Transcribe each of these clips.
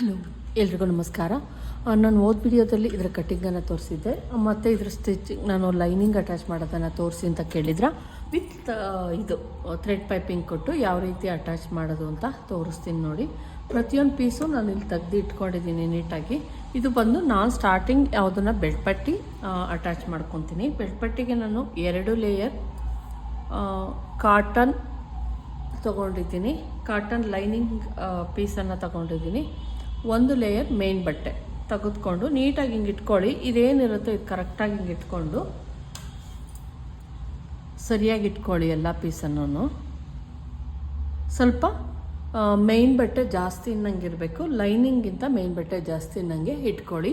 Hello, ಎಲ್ರಿಗೂ ನಮಸ್ಕಾರ. ನಾನು ಓದ್ ವಿಡಿಯೋದಲ್ಲಿ ಇದರ ಕಟ್ಟಿಂಗನ್ನು ತೋರಿಸಿದ್ದೆ. ಮತ್ತು ಇದ್ರ ಸ್ಟಿಚಿಂಗ್, ನಾನು ಲೈನಿಂಗ್ ಅಟ್ಯಾಚ್ ಮಾಡೋದನ್ನು ತೋರಿಸಿ ಅಂತ ಕೇಳಿದ್ರ. ವಿತ್ ಇದು ಥ್ರೆಡ್ ಪೈಪಿಂಗ್ ಕೊಟ್ಟು ಯಾವ ರೀತಿ ಅಟ್ಯಾಚ್ ಮಾಡೋದು ಅಂತ ತೋರಿಸ್ತೀನಿ ನೋಡಿ. ಪ್ರತಿಯೊಂದು ಪೀಸು ನಾನು ಇಲ್ಲಿ ತೆಗ್ದು ಇಟ್ಕೊಂಡಿದ್ದೀನಿ ನೀಟಾಗಿ. ಇದು ಬಂದು ನಾನು ಸ್ಟಾರ್ಟಿಂಗ್ ಯಾವುದನ್ನು ಬೆಳ್ಪಟ್ಟಿ ಅಟ್ಯಾಚ್ ಮಾಡ್ಕೊತೀನಿ. ಬೆಳ್ಪಟ್ಟಿಗೆ ನಾನು ಎರಡು ಲೇಯರ್ ಕಾಟನ್ ತೊಗೊಂಡಿದ್ದೀನಿ. ಕಾಟನ್ ಲೈನಿಂಗ್ ಪೀಸನ್ನು ತಗೊಂಡಿದ್ದೀನಿ. ಒಂದು ಲೇಯರ್ ಮೇನ್ ಬಟ್ಟೆ. ತೆಗೆದುಕೊಂಡು ನೀಟಾಗಿ ಹಿಂಗೆ ಇಟ್ಕೊಳ್ಳಿ. ಇದೇನಿರುತ್ತೋ ಇದು ಕರೆಕ್ಟಾಗಿ ಹಿಂಗೆ ಇಟ್ಕೊಂಡು ಸರಿಯಾಗಿ ಇಟ್ಕೊಳ್ಳಿ ಎಲ್ಲ ಪೀಸನ್ನು ಸ್ವಲ್ಪ ಮೇನ್ ಬಟ್ಟೆ ಜಾಸ್ತಿ ಇನ್ನಂಗೆ ಇರಬೇಕು ಲೈನಿಂಗಿಂತ ಮೇನ್ ಬಟ್ಟೆ ಜಾಸ್ತಿ ಇನ್ನಂಗೆ ಇಟ್ಕೊಳ್ಳಿ.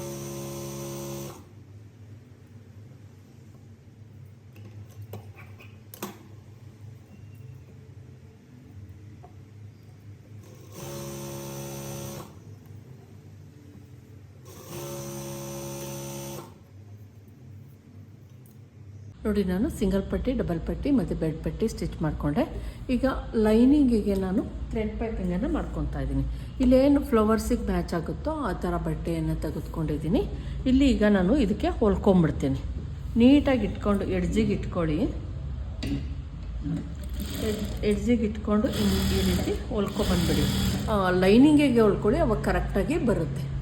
ನೋಡಿ ನಾನು ಸಿಂಗಲ್ ಪಟ್ಟಿ ಡಬಲ್ ಪಟ್ಟಿ ಮತ್ತು ಬೆಡ್ ಪಟ್ಟಿ ಸ್ಟಿಚ್ ಮಾಡಿಕೊಂಡೆ. ಈಗ ಲೈನಿಂಗಿಗೆ ನಾನು ಥ್ರೆಡ್ ಪೈಪಿಂಗನ್ನು ಮಾಡ್ಕೊತಾ ಇದ್ದೀನಿ. ಇಲ್ಲೇನು ಫ್ಲವರ್ಸಿಗೆ ಮ್ಯಾಚ್ ಆಗುತ್ತೋ ಆ ಥರ ಬಟ್ಟೆಯನ್ನು ತೆಗೆದುಕೊಂಡಿದ್ದೀನಿ. ಇಲ್ಲಿ ಈಗ ನಾನು ಇದಕ್ಕೆ ಹೊಲ್ಕೊಂಬಿಡ್ತೀನಿ. ನೀಟಾಗಿ ಇಟ್ಕೊಂಡು ಎಡ್ಜಿಗೆ ಇಟ್ಕೊಳ್ಳಿ. ಎಡ್ಜಿಗೆ ಇಟ್ಕೊಂಡು ಈ- ರೀತಿ ಹೊಲ್ಕೊಬಂದ್ಬಿಡಿ ಲೈನಿಂಗಿಗೆ ಹೊಲ್ಕೊಳ್ಳಿ ಅವಾಗ ಕರೆಕ್ಟಾಗಿ ಬರುತ್ತೆ.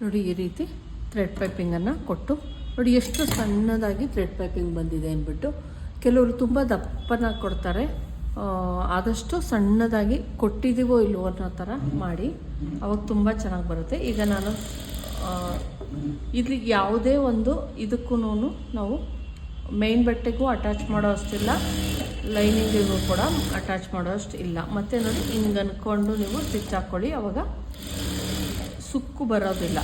ನೋಡಿ ಈ ರೀತಿ ಥ್ರೆಡ್ ಪೈಪಿಂಗನ್ನು ಕೊಟ್ಟು, ನೋಡಿ ಎಷ್ಟು ಸಣ್ಣದಾಗಿ ಥ್ರೆಡ್ ಪೈಪಿಂಗ್ ಬಂದಿದೆ ಅಂದ್ಬಿಟ್ಟು, ಕೆಲವರು ತುಂಬ ದಪ್ಪನ ಕೊಡ್ತಾರೆ. ಆದಷ್ಟು ಸಣ್ಣದಾಗಿ ಕೊಟ್ಟಿದ್ದೀವೋ ಇಲ್ವೋ ಅನ್ನೋ ಥರ ಮಾಡಿ, ಅವಾಗ ತುಂಬ ಚೆನ್ನಾಗಿ ಬರುತ್ತೆ. ಈಗ ನಾನು ಇಲ್ಲಿ ಯಾವುದೇ ಒಂದು ಇದಕ್ಕೂ ನಾವು ಮೇನ್ ಬಟ್ಟೆಗೂ ಅಟ್ಯಾಚ್ ಮಾಡೋ ಅಷ್ಟಿಲ್ಲ ಲೈನಿಂಗಿಗೂ ಕೂಡ ಅಟ್ಯಾಚ್ ಮಾಡೋ ಅಷ್ಟು ಇಲ್ಲ ಮತ್ತು ನೋಡಿ, ಹಿಂಗೆ ಅಂದ್ಕೊಂಡು ನೀವು ಸ್ಟಿಚ್ ಹಾಕ್ಕೊಳ್ಳಿ ಅವಾಗ ಸುಕ್ಕು ಬರೋದಿಲ್ಲ.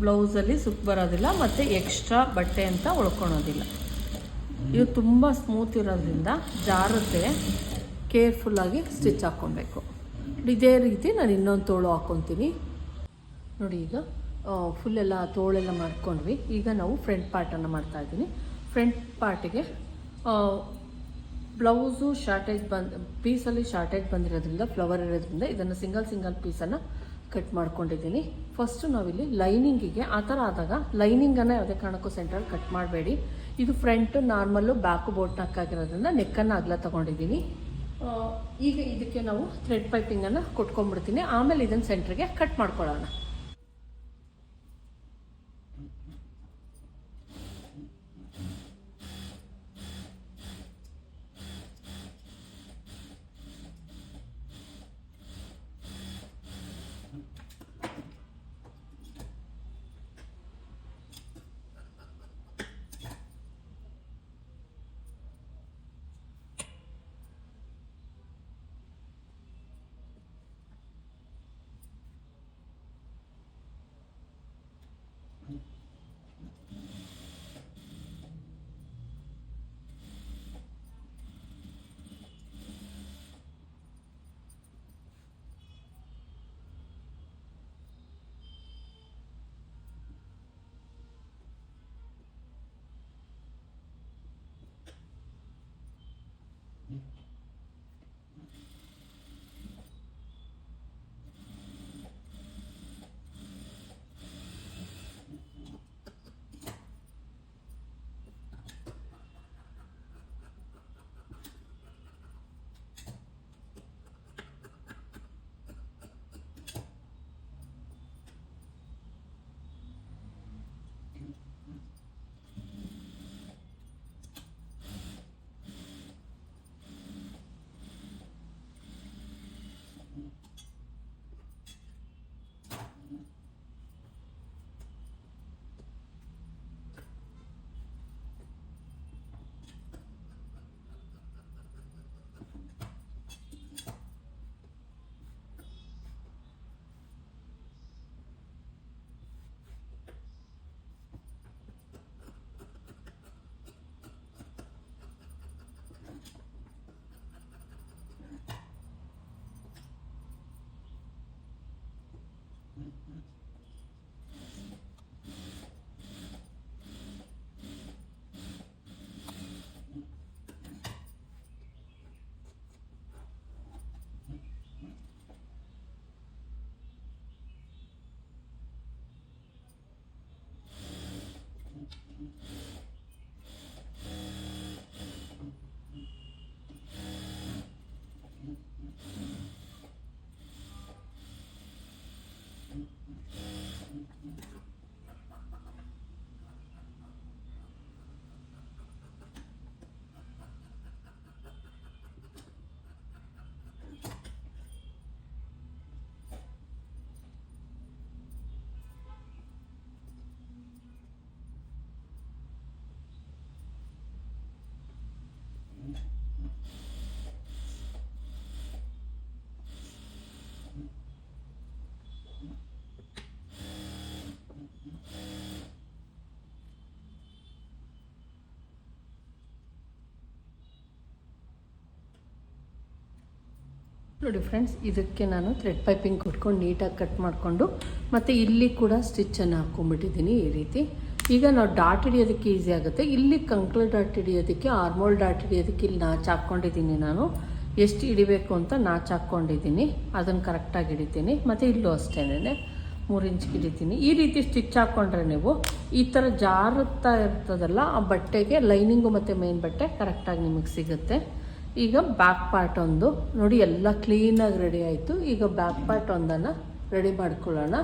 ಬ್ಲೌಸಲ್ಲಿ ಸುಕ್ಕು ಬರೋದಿಲ್ಲ, ಮತ್ತು ಎಕ್ಸ್ಟ್ರಾ ಬಟ್ಟೆ ಅಂತ ಉಳ್ಕೊಳೋದಿಲ್ಲ. ಇದು ತುಂಬ ಸ್ಮೂತ್ ಇರೋದ್ರಿಂದ ಜಾರುತ್ತೆ ಕೇರ್ಫುಲ್ಲಾಗಿ ಸ್ಟಿಚ್ ಹಾಕ್ಕೊಬೇಕು ಇದೇ ರೀತಿ ನಾನು ಇನ್ನೊಂದು ತೋಳು ಹಾಕ್ಕೊತೀನಿ ನೋಡಿ ಈಗ ಫುಲ್ ಎಲ್ಲ ತೋಳೆಲ್ಲ ಮಾಡ್ಕೊಂಡ್ವಿ. ಈಗ ನಾವು ಫ್ರಂಟ್ ಪಾರ್ಟನ್ನು ಮಾಡ್ತಾ ಇದ್ದೀನಿ. ಫ್ರಂಟ್ ಪಾರ್ಟಿಗೆ ಬ್ಲೌಸು ಶಾರ್ಟೇಜ್ ಬಂದು, ಪೀಸಲ್ಲಿ ಶಾರ್ಟೇಜ್ ಬಂದಿರೋದ್ರಿಂದ, ಫ್ಲವರ್ ಇರೋದ್ರಿಂದ ಇದನ್ನು ಸಿಂಗಲ್ ಸಿಂಗಲ್ ಪೀಸನ್ನು ಕಟ್ ಮಾಡ್ಕೊಂಡಿದ್ದೀನಿ. ಫಸ್ಟು ನಾವಿಲ್ಲಿ ಲೈನಿಂಗಿಗೆ, ಆ ಥರ ಆದಾಗ ಲೈನಿಂಗನ್ನು ಯಾವುದೇ ಕಾರಣಕ್ಕೂ ಸೆಂಟ್ರಲ್ಲಿ ಕಟ್ ಮಾಡಬೇಡಿ. ಇದು ಫ್ರಂಟು ನಾರ್ಮಲ್ಲು ಬ್ಯಾಕು ಬೋಟ್ ಹಾಕಿರೋದ್ರಿಂದ ನೆಕ್ಕನ್ನು ಅಗಲ ತೊಗೊಂಡಿದ್ದೀನಿ. ಈಗ ಇದಕ್ಕೆ ನಾವು ಥ್ರೆಡ್ ಪೈಪಿಂಗನ್ನು ಕೊಟ್ಕೊಂಡ್ಬಿಡ್ತೀನಿ. ಆಮೇಲೆ ಇದನ್ನು ಸೆಂಟ್ರಿಗೆ ಕಟ್ ಮಾಡ್ಕೊಳ್ಳೋಣ. ನೋಡಿ ಫ್ರೆಂಡ್ಸ್ ಇದಕ್ಕೆ ನಾನು ಥ್ರೆಡ್ ಪೈಪಿಂಗ್ ಕೊಟ್ಕೊಂಡು ನೀಟಾಗಿ ಕಟ್ ಮಾಡಿಕೊಂಡು ಮತ್ತು ಇಲ್ಲಿ ಕೂಡ ಸ್ಟಿಚ್ಚನ್ನು ಹಾಕ್ಕೊಂಡ್ಬಿಟ್ಟಿದ್ದೀನಿ ಈ ರೀತಿ. ಈಗ ನಾವು ಡಾಟ್ ಹಿಡಿಯೋದಕ್ಕೆ ಈಸಿ ಆಗುತ್ತೆ. ಇಲ್ಲಿ ಕಂಕ್ಳ ಡಾಟ್ ಹಿಡಿಯೋದಕ್ಕೆ ಆರ್ಮೋಲ್ ಡಾಟ್ ಹಿಡಿಯೋದಕ್ಕೆ ಇಲ್ಲಿ ನಾಚ್ ಹಾಕ್ಕೊಂಡಿದ್ದೀನಿ ನಾನು. ಎಷ್ಟು ಹಿಡಿಬೇಕು ಅಂತ ನಾಚ್ ಹಾಕ್ಕೊಂಡಿದ್ದೀನಿ. ಅದನ್ನು ಕರೆಕ್ಟಾಗಿ ಹಿಡಿತೀನಿ. ಮತ್ತು ಇಲ್ಲೂ ಅಷ್ಟೇನೆ ಮೂರು ಇಂಚ್ ಹಿಡಿತೀನಿ. ಈ ರೀತಿ ಸ್ಟಿಚ್ ಹಾಕ್ಕೊಂಡ್ರೆ ನೀವು ಈ ಥರ ಜಾರುತ್ತಾ ಇರ್ತದಲ್ಲ, ಆ ಬಟ್ಟೆಗೆ ಲೈನಿಂಗು ಮತ್ತು ಮೇನ್ ಬಟ್ಟೆ ಕರೆಕ್ಟಾಗಿ ನಿಮಗೆ ಸಿಗುತ್ತೆ. ಈಗ ಬ್ಯಾಕ್ ಪಾರ್ಟ್ ಒಂದು. ನೋಡಿ, ಎಲ್ಲ ಕ್ಲೀನಾಗಿ ರೆಡಿ ಆಯಿತು. ಈಗ ಬ್ಯಾಕ್ ಪಾರ್ಟ್ ಒಂದನ್ನು ರೆಡಿ ಮಾಡ್ಕೊಳ್ಳೋಣ.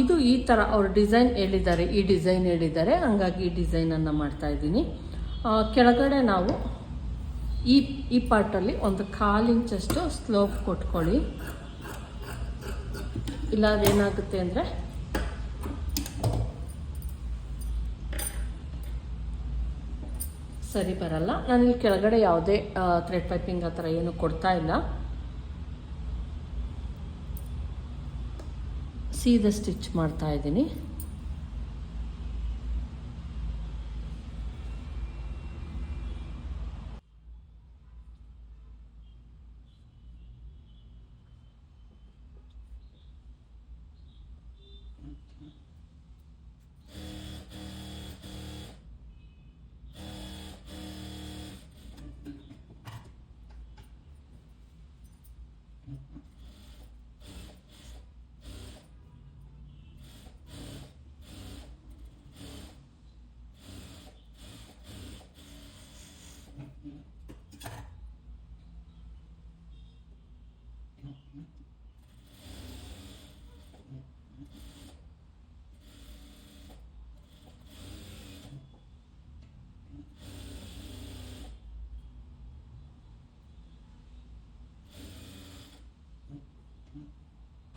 ಇದು ಈ ಥರ ಅವ್ರು ಡಿಸೈನ್ ಹೇಳಿದ್ದಾರೆ. ಈ ಡಿಸೈನ್ ಹೇಳಿದ್ದಾರೆ. ಹಂಗಾಗಿ ಈ ಡಿಸೈನನ್ನು ಮಾಡ್ತಾ ಇದ್ದೀನಿ. ಕೆಳಗಡೆ ನಾವು ಈ ಈ ಪಾರ್ಟಲ್ಲಿ ಒಂದು ಕಾಲು ಇಂಚಷ್ಟು ಸ್ಲೋಪ್ ಕೊಟ್ಕೊಳ್ಳಿ. ಇಲ್ಲ ಅದೇನಾಗುತ್ತೆ ಅಂದರೆ ಸರಿ ಬರಲ್ಲ. ಇಲ್ಲಿ ಕೆಳಗಡೆ ಯಾವುದೇ ಥ್ರೆಡ್ ಪೈಪಿಂಗ್ ಆ ಥರ ಏನು ಕೊಡ್ತಾ ಇಲ್ಲ. ಸೀದ ಸ್ಟಿಚ್ ಮಾಡ್ತಾ ಇದ್ದೀನಿ.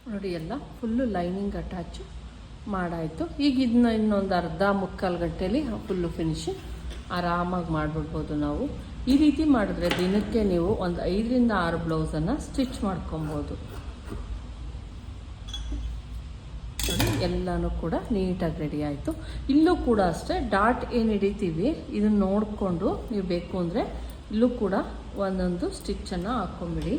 ನೋಡಿ, ಎಲ್ಲ ಫುಲ್ಲು ಲೈನಿಂಗ್ ಅಟ್ಯಾಚು ಮಾಡಾಯಿತು. ಈಗ ಇದನ್ನ ಇನ್ನೊಂದು ಅರ್ಧ ಮುಕ್ಕಾಲು ಗಂಟೆಯಲ್ಲಿ ಫುಲ್ಲು ಫಿನಿಶಿಂಗ್ ಆರಾಮಾಗಿ ಮಾಡಿಬಿಡ್ಬೋದು ನಾವು. ಈ ರೀತಿ ಮಾಡಿದ್ರೆ ದಿನಕ್ಕೆ ನೀವು ಒಂದು ಐದರಿಂದ ಆರು ಬ್ಲೌಸನ್ನು ಸ್ಟಿಚ್ ಮಾಡ್ಕೊಬೋದು. ಎಲ್ಲನೂ ಕೂಡ ನೀಟಾಗಿ ರೆಡಿ ಆಯಿತು. ಇಲ್ಲೂ ಕೂಡ ಅಷ್ಟೇ ಡಾಟ್ ಏನು ಹಿಡಿತೀವಿ, ಇದನ್ನು ನೋಡಿಕೊಂಡು ನೀವು ಬೇಕು ಅಂದರೆ ಇಲ್ಲೂ ಕೂಡ ಒಂದೊಂದು ಸ್ಟಿಚ್ಚನ್ನು ಹಾಕ್ಕೊಂಬಿಡಿ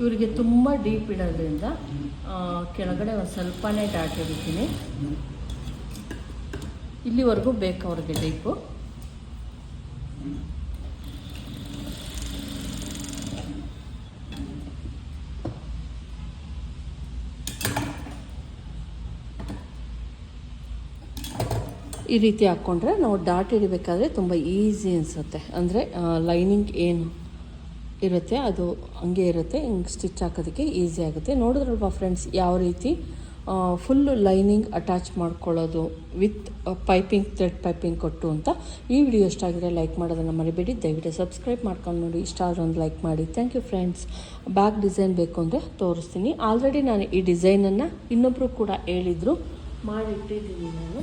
ಇವರಿಗೆ ತುಂಬ ಡೀಪ್ ಇಡೋದ್ರಿಂದ ಕೆಳಗಡೆ ಒಂದು ಸ್ವಲ್ಪನೇ ಡಾಟ್ ಹಿಡಿತೀನಿ ಇಲ್ಲಿವರೆಗೂ ಬೇಕು ಅವ್ರಿಗೆ ಡೀಪು. ಈ ರೀತಿ ಹಾಕ್ಕೊಂಡ್ರೆ ನಾವು ಡಾಟ್ ಹಿಡಿಬೇಕಾದ್ರೆ ತುಂಬ ಈಸಿ ಅನಿಸುತ್ತೆ. ಅಂದರೆ ಲೈನಿಂಗ್ ಏನು? ಇರುತ್ತೆ, ಅದು ಹಂಗೆ ಇರುತ್ತೆ, ಹಿಂಗೆ ಸ್ಟಿಚ್ ಹಾಕೋದಕ್ಕೆ ಈಸಿ ಆಗುತ್ತೆ. ನೋಡಿದ್ರಲ್ವಾ ಫ್ರೆಂಡ್ಸ್ ಯಾವ ರೀತಿ ಫುಲ್ಲು ಲೈನಿಂಗ್ ಅಟ್ಯಾಚ್ ಮಾಡ್ಕೊಳ್ಳೋದು ವಿತ್ ಪೈಪಿಂಗ್ ಥ್ರೆಡ್ ಪೈಪಿಂಗ್ ಕೊಟ್ಟು ಅಂತ. ಈ ವಿಡಿಯೋ ಇಷ್ಟ ಲೈಕ್ ಮಾಡೋದನ್ನು ಮರಿಬೇಡಿ. ದಯವಿಟ್ಟು ಸಬ್ಸ್ಕ್ರೈಬ್ ಮಾಡ್ಕೊಂಡು ನೋಡಿ. ಇಷ್ಟ ಆದ್ರೆ ಒಂದು ಲೈಕ್ ಮಾಡಿ. Thank you friends back design ಬೇಕು ಅಂದರೆ ತೋರಿಸ್ತೀನಿ. ಆಲ್ರೆಡಿ ನಾನು ಈ ಡಿಸೈನನ್ನು ಇನ್ನೊಬ್ಬರು ಕೂಡ ಹೇಳಿದರು. ಮಾಡಿಟ್ಟಿದ್ದೀನಿ ನಾನು.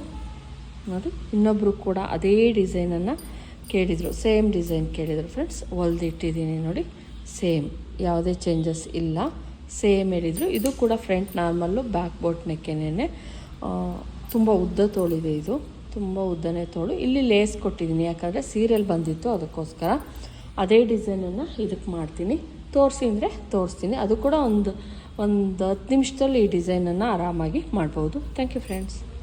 ನೋಡಿ ಇನ್ನೊಬ್ಬರು ಕೂಡ ಅದೇ ಡಿಸೈನನ್ನು ಕೇಳಿದರು, ಸೇಮ್ ಡಿಸೈನ್ ಕೇಳಿದರು ಫ್ರೆಂಡ್ಸ್ ಹೊಲ್ದಿಟ್ಟಿದ್ದೀನಿ ನೋಡಿ, ಸೇಮ್. ಯಾವುದೇ ಚೇಂಜಸ್ ಇಲ್ಲ. ಸೇಮ್ ಹೇಳಿದರು. ಇದು ಕೂಡ ಫ್ರಂಟ್ ನಾರ್ಮಲ್ಲು ಬ್ಯಾಕ್ ಬೋಟ್ ನೆಕ್ಕೆನೇ ತುಂಬ ಉದ್ದ ತೋಳಿದೆ ಇದು. ತುಂಬ ಉದ್ದನೇ ತೋಳು. ಇಲ್ಲಿ ಲೇಸ್ ಕೊಟ್ಟಿದ್ದೀನಿ. ಯಾಕಂದರೆ ಸೀರಿಯಲ್ ಬಂದಿತ್ತು, ಅದಕ್ಕೋಸ್ಕರ. ಅದೇ ಡಿಸೈನನ್ನು ಇದಕ್ಕೆ ಮಾಡ್ತೀನಿ. ತೋರಿಸಿ ಅಂದರೆ ತೋರಿಸ್ತೀನಿ. ಅದು ಕೂಡ ಒಂದು ಒಂದು ಹತ್ತು ನಿಮಿಷದಲ್ಲಿ ಈ ಡಿಸೈನನ್ನು ಆರಾಮಾಗಿ ಮಾಡ್ಬೋದು. Thank you friends